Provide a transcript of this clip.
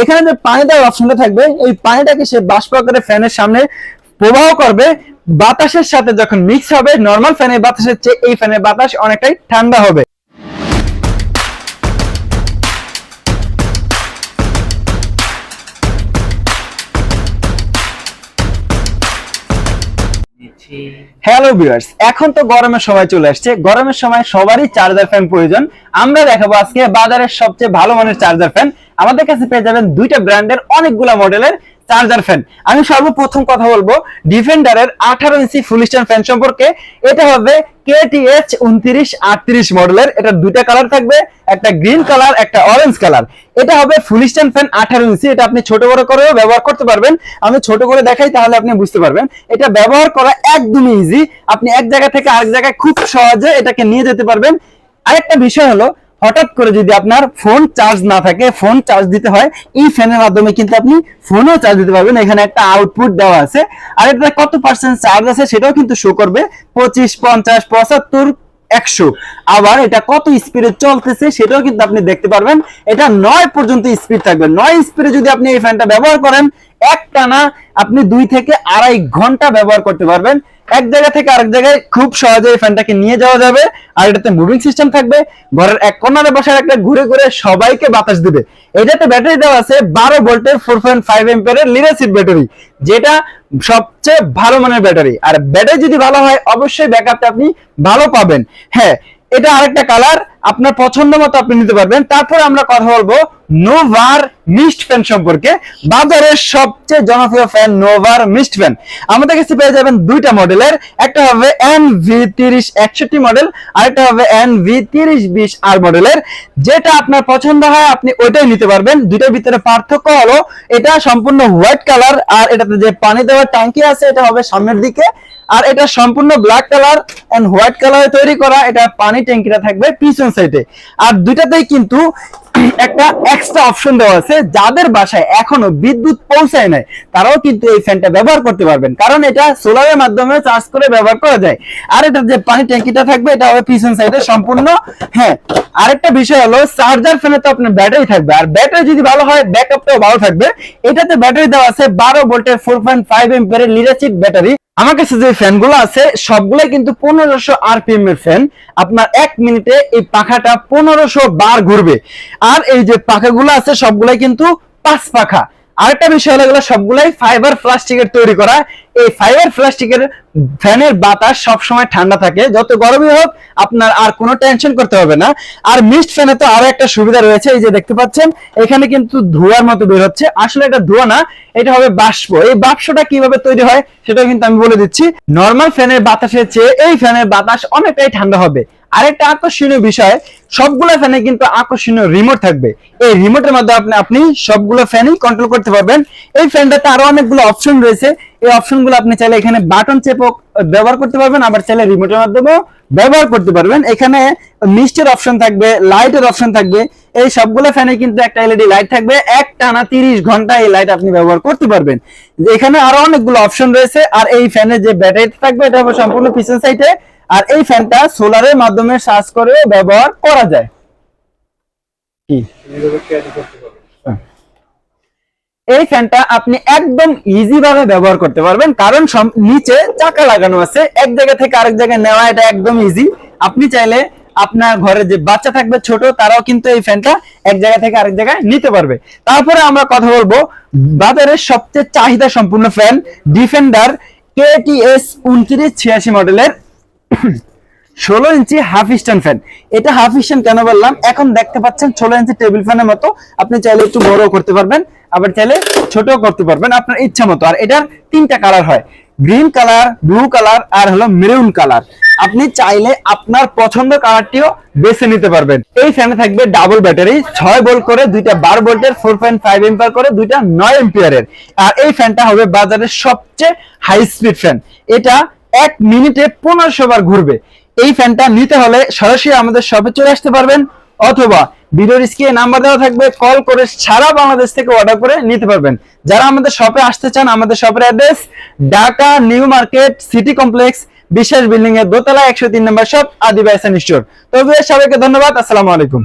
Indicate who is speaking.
Speaker 1: এখানে যে পানি দেওয়ার অপশনটা থাকবে, এই পানিটাকে সে বাষ্প আকারে ফ্যানের সামনে প্রবাহ করবে। বাতাসের সাথে যখন মিক্স হবে নর্মাল ফ্যানের বাতাসের চেয়ে এই ফ্যানের বাতাস অনেকটাই ঠান্ডা হবে। হ্যালো ভিউয়ার্স এখন তো গরমের সময় চলে আসছে। গরমের সময় সবারই চার্জার ফ্যান প্রয়োজন। আমরা দেখাবো আজকে বাজারের সবচেয়ে ভালো মানের চার্জার ফ্যান আমাদের কাছে পেয়ে যাবেন দুইটা ব্র্যান্ডের অনেকগুলা মডেলের চার্জার ফ্যান আমি সর্বপ্রথম কথা বলব ডিফেন্ডারের আঠারো ইঞ্চি ফুল স্ট্যান্ড ফ্যান সম্পর্কে। এটা হবে কেটিএইচ উনত্রিশ আটত্রিশ মডেলের। এটা দুইটা কালার থাকবে। একটা গ্রিন কালার, একটা অরেঞ্জ কালার। এটা হবে ফুল স্ট্যান্ড ফ্যান আঠারো ইঞ্চি। এটা আপনি ছোট বড় করেও ব্যবহার করতে পারবেন। আমি ছোট করে দেখাই তাহলে আপনি বুঝতে পারবেন। এটা ব্যবহার করা একদমই ইজি আপনি এক জায়গা থেকে আরেক জায়গায় খুব সহজে এটাকে নিয়ে যেতে পারবেন। আরেকটা বিষয় হলো, হঠাৎ করে যদি আপনার ফোন চার্জ না থাকে ফোন চার্জ দিতে হয়, এই ফ্যানের মাধ্যমে কিন্তু আপনি ফোনও চার্জ দিতে পারবেন। এখানে একটা আউটপুট দেওয়া আছে। আর এটা কত পার্সেন্ট চার্জ আছে সেটাও কিন্তু শো করবে। পঁচিশ, পঞ্চাশ, পঁচাত্তর একশো। আবার এটা কত স্পিডে চলতেছে সেটাও কিন্তু আপনি দেখতে পারবেন। এটা নয় পর্যন্ত স্পিড থাকবে। নয় স্পিডে যদি আপনি এই ফ্যানটা ব্যবহার করেন এক টানা আপনি দুই থেকে আড়াই ঘণ্টা ব্যবহার করতে পারবেন। এক জায়গা থেকে আরেক জায়গায় খুব সহজে ফ্যানটাকে নিয়ে যাওয়া যাবে আর এটাতে মুভিং সিস্টেম থাকবে। ঘরের এক কোনারে বসার একটা ঘুরে ঘুরে সবাইকে বাতাস দিবে। এটাতে ব্যাটারি দেওয়া আছে, বারো ভোল্টের ফোর পয়েন্ট ফাইভ এম্পিয়ারের লিডারশিপ ব্যাটারি যেটা সবচেয়ে ভালো মানের ব্যাটারি। আর ব্যাটারি যদি ভালো হয়, অবশ্যই ব্যাকআপটা আপনি ভালো পাবেন। হ্যাঁ এটা আরেকটা কালার আপনার পছন্দ মতো আপনি নিতে পারবেন। তারপর আমরা কথা বলব নোভার মিস্ট ফ্যান সম্পর্কে বাজারের সবচেয়ে জনপ্রিয় ফ্যান নোভার মিস্ট ফ্যান। আমাদের কাছে পেয়ে যাবেন দুইটা মডেলের, একটা হবে এন ভি তিরিশ একষট্টি মডেল আর একটা হবে এন ভি তিরিশ বিশ আর মডেলের। যেটা আপনার পছন্দ হয়, আপনি ওইটাই নিতে পারবেন। দুইটার ভিতরে পার্থক্য হলো, এটা সম্পূর্ণ হোয়াইট কালার, আর এটাতে যে পানি দেওয়ার ট্যাঙ্কি আছে, এটা হবে সামনের দিকে। আর এটা সম্পূর্ণ ব্ল্যাক কালার এন্ড হোয়াইট কালারে তৈরি করা, এটা পানি ট্যাঙ্কিটা থাকবে পিছন সাইডে। আর দুইটাতেই কিন্তু একটা এক্সট্রা অপশন দেওয়া আছে, যাদের বাসায় এখনও বিদ্যুৎ পৌঁছায় নাই, তারাও কিন্তু এই ফ্যানটা ব্যবহার করতে পারবেন। কারণ এটা সোলারের মাধ্যমে চার্জ করে ব্যবহার করা যায়। আর এটা যে পানি ট্যাঙ্কিটা থাকবে, এটা হবে পিছন সাইডে সম্পূর্ণ হ্যাঁ আরেকটা বিষয় হলো চার্জার ফ্যানে তো আপনার ব্যাটারি থাকবে। আর ব্যাটারি যদি ভালো হয় ব্যাকআপটাও ভালো থাকবে। এটাতে ব্যাটারি দেওয়া আছে বারো ভোল্টের ফোর পয়েন্ট ফাইভ এম্পিয়ারের লিডারশিপ ব্যাটারি আমার কাছে যে ফ্যানগুলো আছে, সবগুলাই কিন্তু পনেরোশো আরপিএম এর ফ্যান আপনার এক মিনিটে এই পাখাটা পনেরোশো বার ঘুরবে। আর এই যে পাখাগুলো আছে, সবগুলাই কিন্তু পাঁচ পাখা। আরেকটা বিষয় হলো সবগুলাই ফাইবার প্লাস্টিকের তৈরি করা। এই ফাইবার প্লাস্টিকের ফ্যানের বাতাস সব সময় ঠান্ডা থাকে। যত গরমই হোক, আপনার আর কোনো টেনশন করতে হবে না। আর মিস্ট ফ্যানে তো আরও একটা সুবিধা রয়েছে, এই যে দেখতে পাচ্ছেন, এখানে কিন্তু ধোঁয়ার মতো বের হচ্ছে। আসলে এটা ধোঁয়া না, এটা হবে বাষ্প। এই বাষ্পটা কীভাবে তৈরি হয় সেটা কিন্তু আমি বলে দিচ্ছি। নর্মাল ফ্যানের বাতাসের চেয়ে এই ফ্যানের বাতাস অনেকটাই ঠান্ডা হবে। আরেকটা আকর্ষণীয় বিষয়, সবগুলো ফ্যানে কিন্তু আকর্ষণীয় রিমোট থাকবে। এই রিমোটের মাধ্যমে আপনি আপনি সবগুলো ফ্যানই কন্ট্রোল করতে পারবেন। এই ফ্যানটাতে আরও অনেকগুলো অপশন রয়েছে। এই অপশনগুলো আপনি চাইলে এখানে বাটন চেপও ব্যবহার করতে পারবেন, আবার চাইলে রিমোটের মাধ্যমেও ব্যবহার করতে পারবেন। এখানে মিস্টের অপশন থাকবে লাইটের অপশন থাকবে। এই সবগুলো ফ্যানে কিন্তু একটা এলইডি লাইট থাকবে। এক টানা তিরিশ ঘণ্টা এই লাইট আপনি ব্যবহার করতে পারবেন। এখানে আরও অনেকগুলো অপশন রয়েছে। আর এই ফ্যানের যে ব্যাটারি থাকবে, এটা সম্পূর্ণ পিছন সাইডে আর এই ফ্যানটা সোলারের মাধ্যমে চার্জ করে ব্যবহার করা যায়। কি? এই ফ্যানটা আপনি একদম ইজি ভাবে ব্যবহার করতে পারবেন, কারণ নিচে চাকা লাগানো আছে, এক জায়গা থেকে আরেক জায়গায় নেওয়া এটা একদম ইজি আপনি চাইলে আপনার ঘরে যে বাচ্চা থাকবে ছোট, তারাও কিন্তু এই ফ্যানটা এক জায়গা থেকে আরেক জায়গায় নিতে পারবে। তারপরে আমরা কথা বলব বাজারের সবচেয়ে চাহিদা সম্পূর্ণ ফ্যান ডিফেন্ডার কেটিএস উনত্রিশ ছিয়াশি মডেলের ষোলো ইঞ্চি হাফ স্ট্যান্ড ফ্যান এটা হাফ স্ট্যান্ড কেন বললাম? এখন দেখতে পাচ্ছেন ষোলো ইঞ্চি টেবিল ফ্যানের মতো। আপনি চাইলে একটু বড় করতে পারবেন, আবার চাইলে ছোট করতে পারবেন, আপনার ইচ্ছা মতো। আর এটার তিনটা কালার হয় গ্রিন কালার ব্লু কালার আর হলো মেরুন কালার আপনি চাইলে আপনার পছন্দ কালারটিও বেছে নিতে পারবেন। এই ফ্যানে থাকবে ডাবল ব্যাটারি ছয় ভোল্ট করে, দুইটা বারো ভোল্টের ফোর পয়েন্ট ফাইভ এম্পিয়ার করে, দুইটা নয় এম্পিয়ারের আর এই ফ্যানটা হবে বাজারের সবচেয়ে হাই স্পিড ফ্যান এটা এক মিনিটে পনেরোশো বার ঘুরবে। এই ফ্যানটা নিতে হলে সরাসরি আমাদের শপে চলে আসতে পারবেন, অথবা ভিডিওর স্ক্রিনে নাম্বার দেওয়া থাকবে কল করে সারা বাংলাদেশ থেকে অর্ডার করে নিতে পারবেন। যারা আমাদের শপে আসতে চান, আমাদের শপের address Dhaka, new market city complex বিশেষ বিল্ডিং এর দোতলা একশো তিন নম্বর শপ আদিবাসী স্টোর তো সবাইকে ধন্যবাদ, আসসালামু আলাইকুম।